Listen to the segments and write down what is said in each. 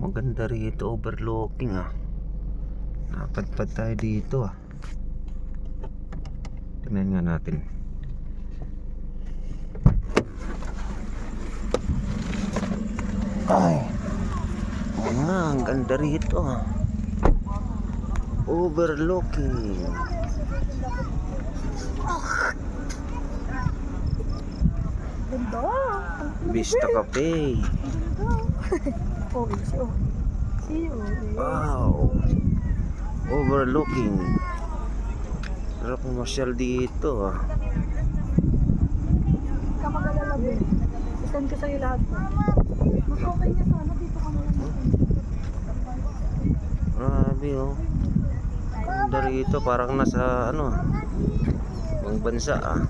maganda rito overlooking ah. Napadpad tayo dito ah. Tingnan nga natin. Ay. Mga ang ganda rito ah. Overlooking. Ganda. Vista Cafe. Oh, siyo. Siyo. Wow. Overlooking. Sarap masyal dito ah. Ka mag-alala, Ben. Isend ko sa'yo lahat. Mas okay na sana dito ka na lang. Grabe oh. Ganda rito parang nasa ano ah. Ibang bansa ah.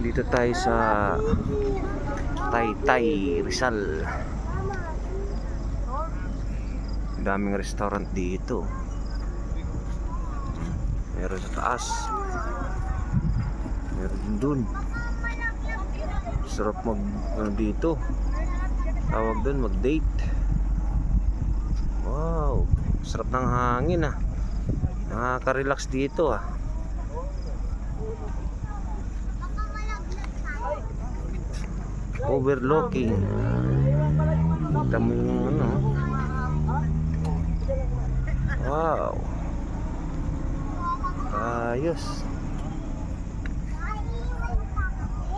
Dito tayo sa Taytay Rizal. Daming restaurant dito. Meron sa taas. Meron din dun. Sarap mag ano dito. Tawag dun mag date. Wow. Sarap ng hangin ah. Nakaka-relax dito ah. Overlooking. Kita mo yung ano. Wow. Ayos.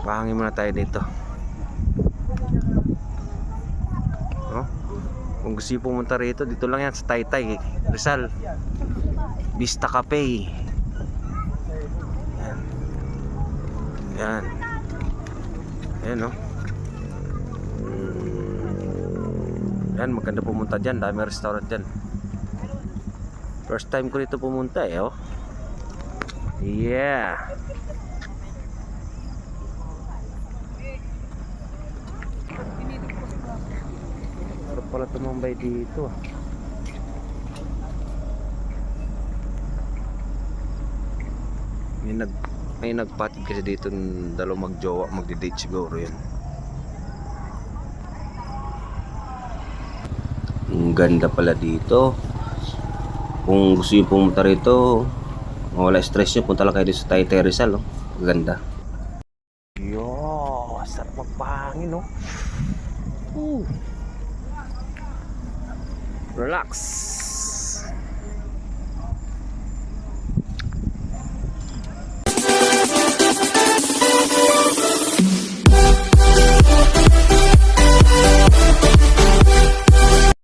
Pahangin muna tayo dito. Oh. Kung gusto pumunta rito, dito lang yan sa Taytay, Rizal. Vista Cafe. Yan. Yan. Yan oh. Yan, maganda pumunta dyan. Dami restaurant dyan. First time ko dito pumunta eh oh. Yeah. Sarap pala tumambay dito ah. May nag may nagpatid kasi dito ng dalawang magjowa magdi-date siguro yun. Ganda pala dito. Kung gusto nyo pumunta rito, wala stress nyo, punta lang kayo sa Taytay Rizal. Oh. Ganda. Yo, sarap magpahangin oh. Uh. Relax.